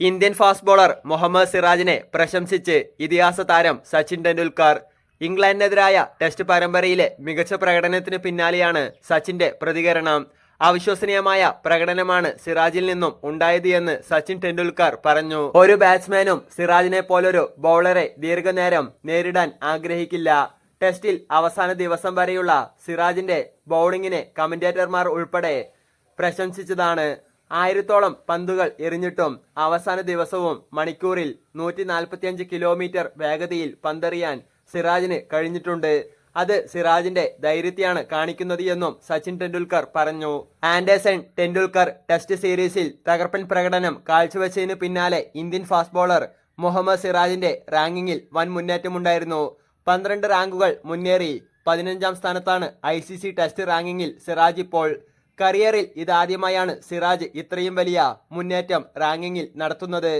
Indian fast bowler Muhammad സിറാജിനെ പ്രശംസിച്ച് ഇതിഹാസ താരം സച്ചിൻ ടെണ്ടുൽക്കർ. ഇംഗ്ലണ്ടിനെതിരായ ടെസ്റ്റ് പരമ്പരയിലെ മികച്ച പ്രകടനത്തിന് പിന്നാലെയാണ് സച്ചിന്റെ പ്രതികരണം. അവിശ്വസനീയമായ പ്രകടനമാണ് സിറാജിൽ നിന്നും ഉണ്ടായത് എന്ന് സച്ചിൻ ടെണ്ടുൽക്കർ പറഞ്ഞു. ഒരു ബാറ്റ്സ്മാനും സിറാജിനെ പോലൊരു ബൗളറെ ദീർഘനേരം നേരിടാൻ ആഗ്രഹിക്കില്ല. ടെസ്റ്റിൽ അവസാന ദിവസം വരെയുള്ള സിറാജിന്റെ ബൗളിങ്ങിനെ കമന്റേറ്റർമാർ ഉൾപ്പെടെ പ്രശംസിച്ചതാണ്. ആയിരത്തോളം പന്തുകൾ എറിഞ്ഞിട്ടും അവസാന ദിവസവും മണിക്കൂറിൽ നൂറ്റി നാൽപ്പത്തിയഞ്ച് കിലോമീറ്റർ വേഗതയിൽ പന്തെറിയാൻ സിറാജിന് കഴിഞ്ഞിട്ടുണ്ട്. അത് സിറാജിന്റെ ധൈര്യത്തെയാണ് കാണിക്കുന്നത് എന്നും സച്ചിൻ ടെണ്ടുൽക്കർ പറഞ്ഞു. ആൻഡേഴ്സൺ ടെണ്ടുൽക്കർ ടെസ്റ്റ് സീരീസിൽ തകർപ്പൻ പ്രകടനം കാഴ്ചവെച്ചതിന് പിന്നാലെ ഇന്ത്യൻ ഫാസ്റ്റ് ബോളർ മുഹമ്മദ് സിറാജിന്റെ റാങ്കിങ്ങിൽ വൻ മുന്നേറ്റമുണ്ടായിരുന്നു. പന്ത്രണ്ട് റാങ്കുകൾ മുന്നേറി പതിനഞ്ചാം സ്ഥാനത്താണ് ഐ ടെസ്റ്റ് റാങ്കിങ്ങിൽ സിറാജ് ഇപ്പോൾ കരിയറിൽ ഇതാദ്യമായാണ് സിറാജ് ഇത്രയും വലിയ മുന്നേറ്റം റാങ്കിങ്ങിൽ നടത്തുന്നത്.